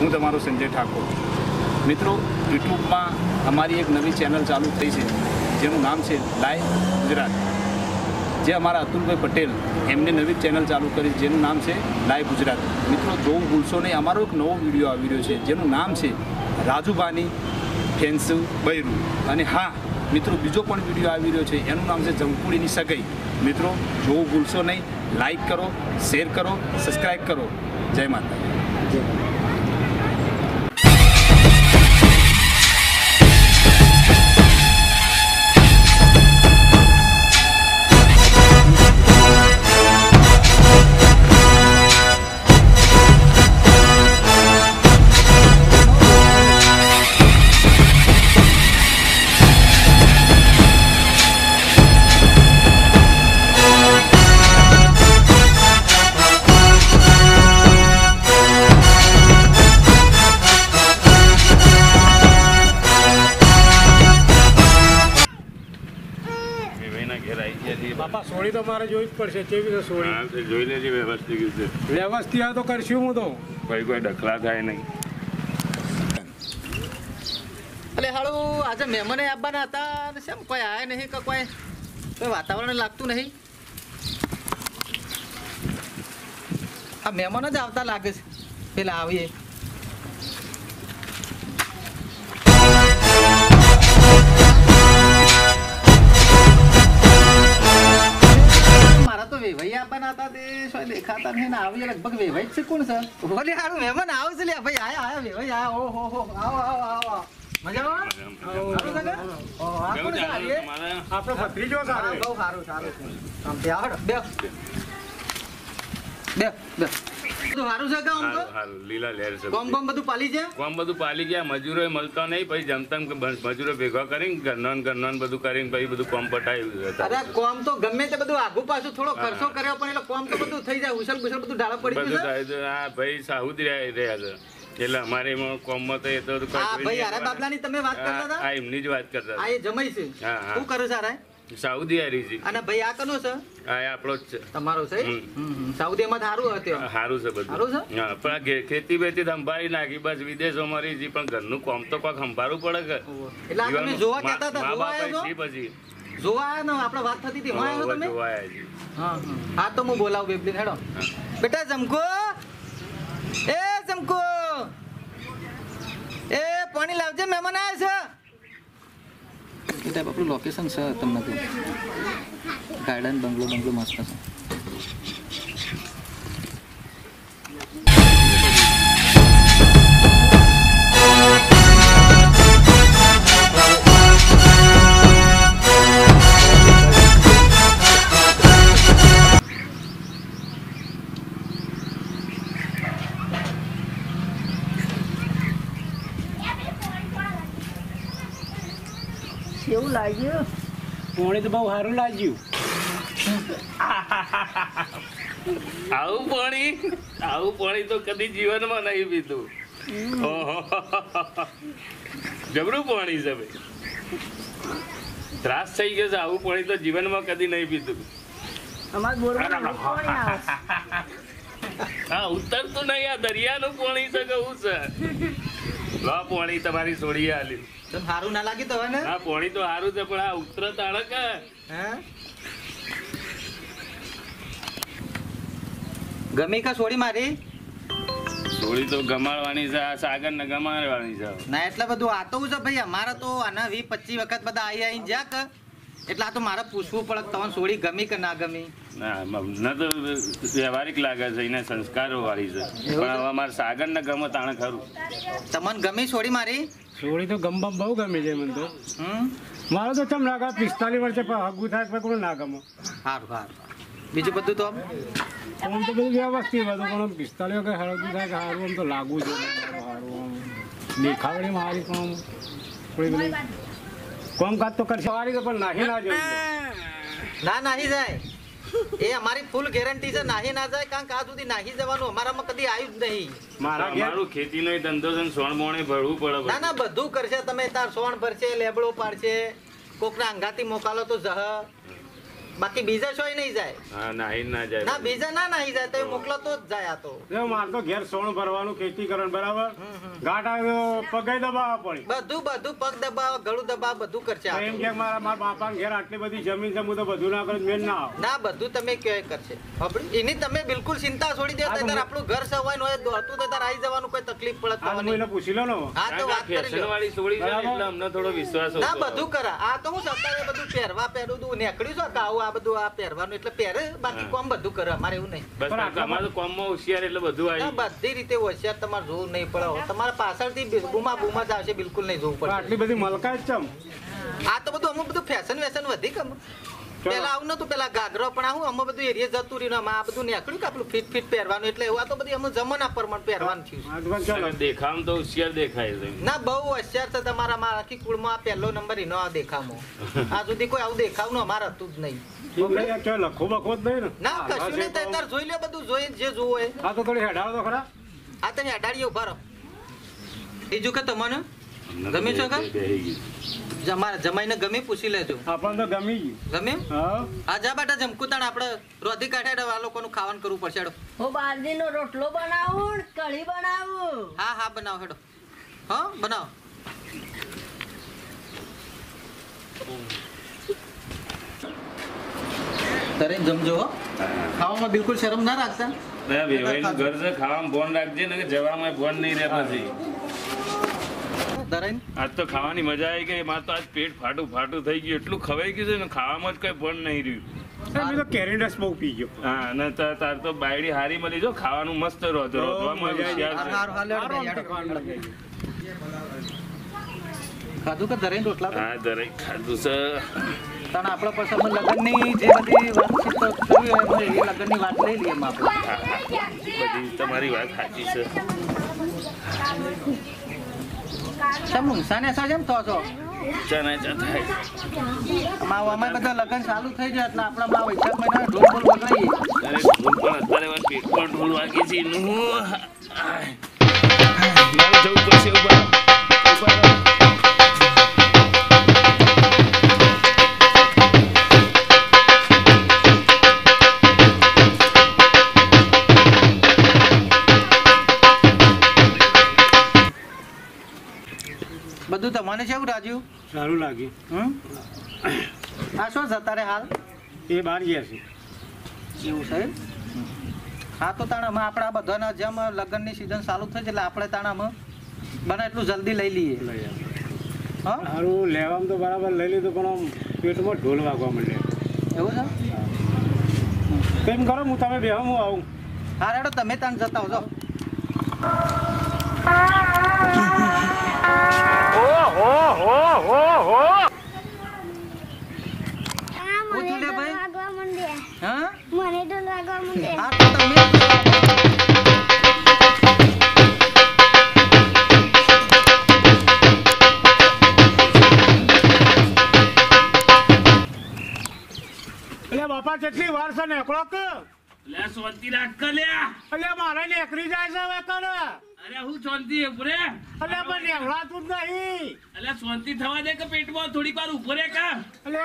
હું તમારો સંજય ઠાકોર. મિત્રો, યુટ્યુબમાં અમારી એક નવી ચેનલ ચાલુ થઈ છે, જેનું નામ છે લાઈવ ગુજરાત. જે અમારા અતુલભાઈ પટેલ એમને નવી ચેનલ ચાલુ કરી, જેનું નામ છે લાઈવ ગુજરાત. મિત્રો, જોવું ભૂલશો નહીં, અમારો એક નવો વીડિયો આવી રહ્યો છે, જેનું નામ છે રાજુબાની ફેન્સુ બૈરું. અને હા, મિત્રો, બીજો પણ વીડિયો આવી રહ્યો છે, એનું નામ છે જંકુડીની સગાઈ. મિત્રો, જોવું ભૂલશો નહીં લાઈક કરો શેર કરો સબસ્ક્રાઈબ કરો. જય માતા સોળી તો મારે જોવી જ પડશે કેવી રીતે સોળી? જોઈ લેજે વ્યવસ્થિત રીતે. વ્યવસ્થિત તો કરશું હું તો. ભાઈ કોઈ ડખલા થાય નહીં. એટલે હાળું આજે મહેમાને આવવાના હતા અને શેમ કોઈ આયા નહીં કે કોઈ કોઈ વાતાવરણ લાગતું નહીં? આ મહેમાનો જ આવતા લાગે છે. પેલા આવીએ. વેવાઈ આવવાના હતા તે શું દેખાતા નહીં આવી લગભગ વેવાઈ છે. કોણ છે? બોલે હારું મહેમાન આવશે લે ભાઈ આયા આયા વેવાઈ આયા ઓહો હો આવો આવો આવો આપણો ભત્રીજો સારો બહુ સારું સારું છે. બે બે બધું સારું છે કે આમ તો? હારું, હારું, લીલા લહેર છે ગોમ ગોમ બધું પાલી છે કોમ બધું પાલી ગયા મજૂરો મળતા નહીં પછી જમતમ મજૂરો ભેગા કરીને ઘરનો ને બધું કરીને પછી બધું કોમ પટાવ્યું અરે કોમ તો ગમે તે બધું આગુ પાછું થોડો ખર્ચો કર્યો પણ એટલે કોમ તો બધું થઈ જાય ઉછળ બુછળ બધું ઢાળો પડી ગયું છે. આ ભાઈ સાઉદ રહ્યા છે. એટલે અમારે એમાં કોમમાં તો એ તો ભાઈ બાબલાની તમે વાત કરતા હતા? આ એમની જ વાત કરતા આ એ જમાઈ છે. હા, હા. શું કરો છે સાઉદી હારી અને ભાઈ આ કનો છે? આ આપણો જ છે. તમારો છે. સાઉદીમાં સારું હતું સારું છે સારું બધું છે? હા પણ ખેતી બેતી સંભાળી નાખી. બસ વિદેશોમાં રહી જી પણ ઘરનું કામ તો કોક સંભાળવું પડે કે એટલે તમે જોવા કહેતા હતા, જોવા આવ્યો પછી. જોવા આવ્યા ને? આપણે વાત થતી હતી આવ્યો તમે? જોવા આવ્યા હા હા. હા તો હું બોલાવું બેબલીને હેડો. બેટા જમકો! એ જમકો! એ પાણી લાવજે મહેમાન આવ્યા છે. બેટા આપણું લોકેશન છે તમને કહું ગાર્ડન બંગલો બંગલો મસ્ત લાગ્યું. પોણી તો બહુ સારું લાગ્યું. આવું પાણી? આવું પાણી તો કદી જીવનમાં નહીં પીધું. ઓહો. જબરું પાણી છે ભાઈ. ત્રાસ થઈ ગયો છે આવું પાણી તો જીવનમાં કદી નહીં પીધું. હા ઉતરતું નહીં આ દરિયાનું પાણી છે કહું છે? લો પાણી તમારી છોડી આલી. તને સારું ના લાગ્યું તો ને? હા પોણી તો સારું છે પણ આ ઉતર તાળક હે. ગમી કા સોડી મારી? સોડી તો ગમાડવાની છે આ સાગર ને ગમાડવાની છે. ના એટલે બધું આતો છે ભાઈ અમારે તો આના વી પચીસ વખત બધા આવી આવીને જ્યાં કે એટલે આ તો મારે પૂછવું પડે કે તમને સોડી ગમી કે ના ગમી? ના મને તો વ્યવહારિક લાગે છે એને સંસ્કારો વાળી છે પણ હવે મારે સાગર ને ગમે તાણે ખરું. તમને ગમી છોડી મારી? સોડી તો ગમબમ બહુ ગમે છે મને તો. હમ? મારે તો તમને લાગે પિસ્તાલીસ વર્ષે પણ હગું થાય પણ કોણ ના ગમે? સારું સારું બીજું બધું તો? આમ તો બધું વ્યવસ્થિત હતું પણ પિસ્તાલીસ વખત હળગું થાય કે સારું આમ તો લાગુ છે દેખાવડી મારી પણ થોડી બધી કોમકાજ તો કરશે. વાળી પણ નાહી ના જોઈએ. ના નાહી જાય. એ અમારી ફૂલ ગેરંટી છે નાહી ના જાય કારણ કે આ સુધી નાહી જવાનું અમારામાં કદી આવ્યું જ નહીં. મારા ઘેર ખેતીનો ધંધો છે સોણ મોણે ભરવું પડે ના ના બધું કરશે. તમે તાર સોણ ભરશે લેબડો પાડશે કોકના અંગાથી મોકાલો તો જહ. બાકી બીજા શોય નહીં જાય. હા નાહી ના ના બીજા ના નાહી જાય તો એ મોકલો તો જ જાય આ તો. માર તો ઘેર સોણ ભરવાનું ખેતી કરવાનું બરાબર? ગાટ આવ્યો પગે દબાવવા પડી. બધું બધું પગ દબાવ ગળું દબાવ બધું કરશે એમ કે મારા મારા બાપા ઘેર આટલી બધી જમીન છે હું તો બધું ના કરું મેં ના ના બધું તમે કે કરશે. એની તમે બિલકુલ ચિંતા છોડી દે તાર આપણું ઘર સવાય હોય હતું તો તાર આવી જવાનું કોઈ તકલીફ પડત તમને એને પૂછી લો ને હા તો વાત કરી લો. વાળી સોળી છે એટલે અમને થોડો વિશ્વાસ ના બધું કરા. આ તો હું સત્તાએ બધું પહેરવા પહેરું દઉં નેકડી છો આવું આ બધું આ પહેરવાનું એટલે પહેરે બાકી કોમ બધું કરે અમારે એવું નહીં. બસ પણ અમારે કોમમાં હોશિયાર એટલે બધું આવી. બધી રીતે હોશિયાર તમારે જોવું નહીં પડે તમારે પાછળથી બૂમા બૂમા જ આવશે બિલકુલ નહીં જોવું પડે. આટલી બધી મલકાત જ ચમ આ તો બધું અમુક બધું ફેશન વેશન વધી કમ પેલા આવું નતું પેલા ગાગરો પણ આવું અમે બધું એરિયે જતું રહ્યું આ બધું નીકળ્યું કે આપણું ફીટ ફીટ પહેરવાનું એટલે એવું આ તો બધી અમે જમાના પ્રમાણ પહેરવાનું થયું દેખામ તો હોશિયાર દેખાય છે. ના બહુ હોશિયાર છે તમારા મારા આખી કુળમાં આ પહેલો નંબર એનો આ દેખામો આ સુધી કોઈ આવું દેખાવનું અમારે હતું જ નહીં. ઠીક નહીં, લખો બખો જ નહીં ને? ના કશું નહીં જોઈ લે બધું જોઈ જે જોવું હોય. આ તો થોડી હેડાડો ખરા. આ તમે અડાડીએ ઊભા રહો. બીજું કે તમને? ગમે છો કા? બેહી જમાઈને ગમે પૂછી લેજો. આપણને તો ગમી ગયું. ગમે? હા. આ જા બેટા જમકુતાણ આપણે રોધી કાઢે આ લોકોનું ખાવાનું કરવું પડશે. હેડો. હું બાજરીનો રોટલો બનાવું કઢી બનાવું. હા હા બનાવો હેડો. હા બનાવો. તરે જમજો હો. ખાવામાં બિલકુલ શરમ ના રાખતા. ઘર છે ખાવામાં ભોન રાખજે ને જવામાં ભોન નહીં રહે ધરાઈને આજ તો ખાવાની મજા આવી ગઈ મારે તો આજ પેટ ફાટું ફાટું થઈ ગયું એટલું ખવાઈ ગયું છે ને ખાવામાં જ કઈ પણ નહીં રહ્યું મેં તો કેરી રસ બહુ પી ગયો હા અને તાર તાર તો બાયડી હારી મળી જો ખાવાનું મસ્ત રોતો બહુ રોતવામાં મજા આવી. હોશિયાર હાર છે. હાર હાલ હેડો, સારું આમ તો હેડો. ખાવાનું લાગે. ખાધું કે ધરાઈને રોટલા તો? હા દરેક ખાધું છે તાણ આપણે પછી અમે લગ્નની જે બધી વાતચીત કરવી હોય એમાં એ લગ્નની વાત લઈ લઈએ આપણે હા, હા. બધી તમારી વાત સાચી છે કેમ નુકસાન એસા કેમ થો છો. ચાના થાય માવ અમે બધા લગ્ન ચાલુ થઈ જાય એટલે આપણા માવ વૈશાખ મહિના ઢોલ બોલ વગાડીએ અરે ઢોલ પણ અત્યારે મારા પેટમાં ઢોલ વાગી છે. નું આય. જવું પડશે ઉપર રહો. તમને છે રાજ્યું સારું લાગ્યું હમ? આ શું છે તારે હાલ? એ બહાર ગયા છે. એવું છે હા તો તાણામાં આપણા બધાના જેમ લગ્નની સિઝન ચાલુ થઈ છે એટલે આપણે તાણામાં બને એટલું જલ્દી લઈ લઈએ. સારું લેવામાં તો બરાબર લઈ લીધું પણ આમ પેટમાં ઢોલ વાગવા માંડ્યા. એવું છે? કેમ કરો હું તમે બે હું આવું. હા રેડો તમે તાણ જતા હો. જો પૂછ્યું લે ભાઈ હા મને તો લાગવા માંડે હા તો તમે એટલે બાપા કેટલી વાર છે નેકળો કે લે શાંતિ રાખ લે. મારે જાય છે હવે કર અરે હું શાંતિ ઉભરે એટલે પણ નેવડાતું જ નહીં. અલે શાંતિ થવા દે કે પેટમાં થોડીક વાર ઉભરે કા? એટલે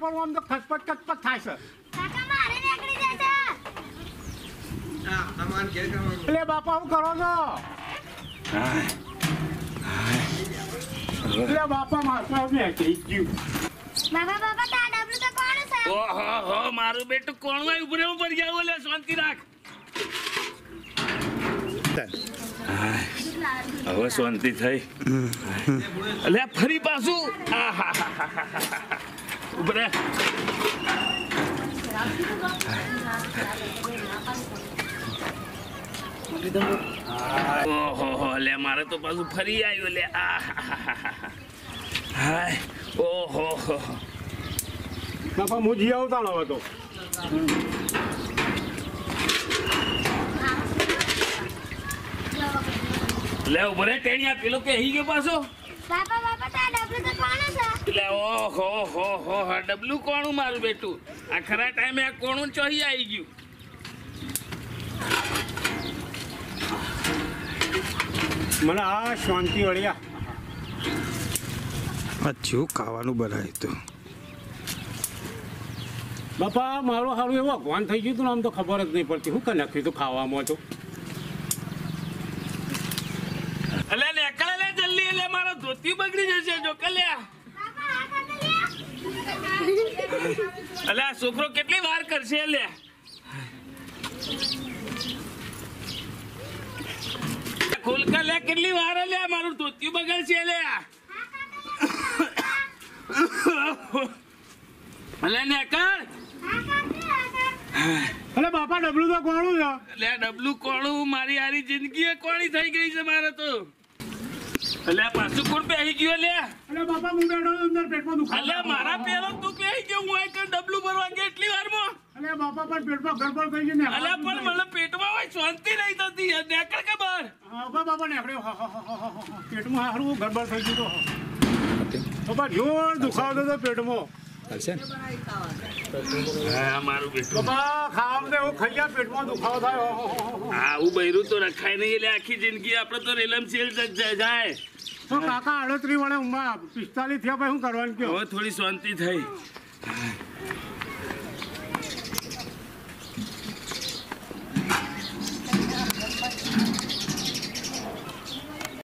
પણ આમ તો ખચપટ ખચપટ થાય છે. કાકા મારે બાપા હું કરો છો? એટલે બાપા માથા મેં કહી ગયું. બાબા બાબા ઓહો હો મારું બેટું કોણ હોય ઉપર જાવ લે શાંતિ રાખ. હવે શાંતિ થઈ. એટલે ફરી પાછું. ઉભરે ઓહો હો લે મારે તો પાછું ફરી આવ્યું લે. આ હાય. ઓહો હો. બાપા હું જી આવતા ન હવે તો. લે ઊભો ટેણિયા પેલો કે હી ગયો પાછો? બાપા બાપા તા ડબલું તો કોણ છે? એટલે ઓહો હો હો હો ડબલું કોણું મારું બેટું? આ ખરા ટાઈમે આ કોણું ચોહી આવી ગયું. મને આ શાંતિ વળ્યા આ. જેવું ખાવાનું બનાવ્યું હતું. બાપા, મારો સારું એવું અગવાન થઈ ગયું હતું આમ તો ખબર જ નહીં પડતી. શું કરી નાખ્યું હતું ખાવામાં તો? અલે, લે જલ્દી એટલે મારો ધોતી બગડી જશે, જો કલ્યા અલે કેટલી વાર કરશે, લે. ખોલકા કેટલી વાર, લે, મારું ધોતી બગડશે, લે. અલે નેકળ અરે બાપા ડબલું તો કોણું છે? લે ડબલું કોણું મારી આરી જિંદગી એ કોણી થઈ ગઈ છે મારે તો. અલે પાછું કોણ પહેરી ગયો લે અરે બાપા મુંડાનો અંદર પેટમાં દુખા અલે મારા પેલો તું પહેરી ગયો હું આઈ ડબલું ભરવા ગયો એટલી વારમાં? અરે બાપા પણ પેટમાં ગડબડ થઈ ગઈ ને અલે પણ મને પેટમાં હોય શાંતિ નહીં થતી. નેકળ કે બહાર? હા બાપા ને આપણે પેટમાં હારું ગડબડ થઈ ગયું તો. બાપા જોર દુખાવો તો પેટમાં. હા મારું બેટું. બાપા ખાવામાં તો એવું પેટમાં દુખાવો થાય. આવું બૈરું તો રખાય નહીં એટલે આખી જિંદગી આપણે તો રેલમ સેલ જ જ- જાય. તો કાકા અડત્રી વાળા ઉંમર પિસ્તાલીસ થયા પછી શું કરવાનું કયો હવે થોડી શાંતિ થઈ.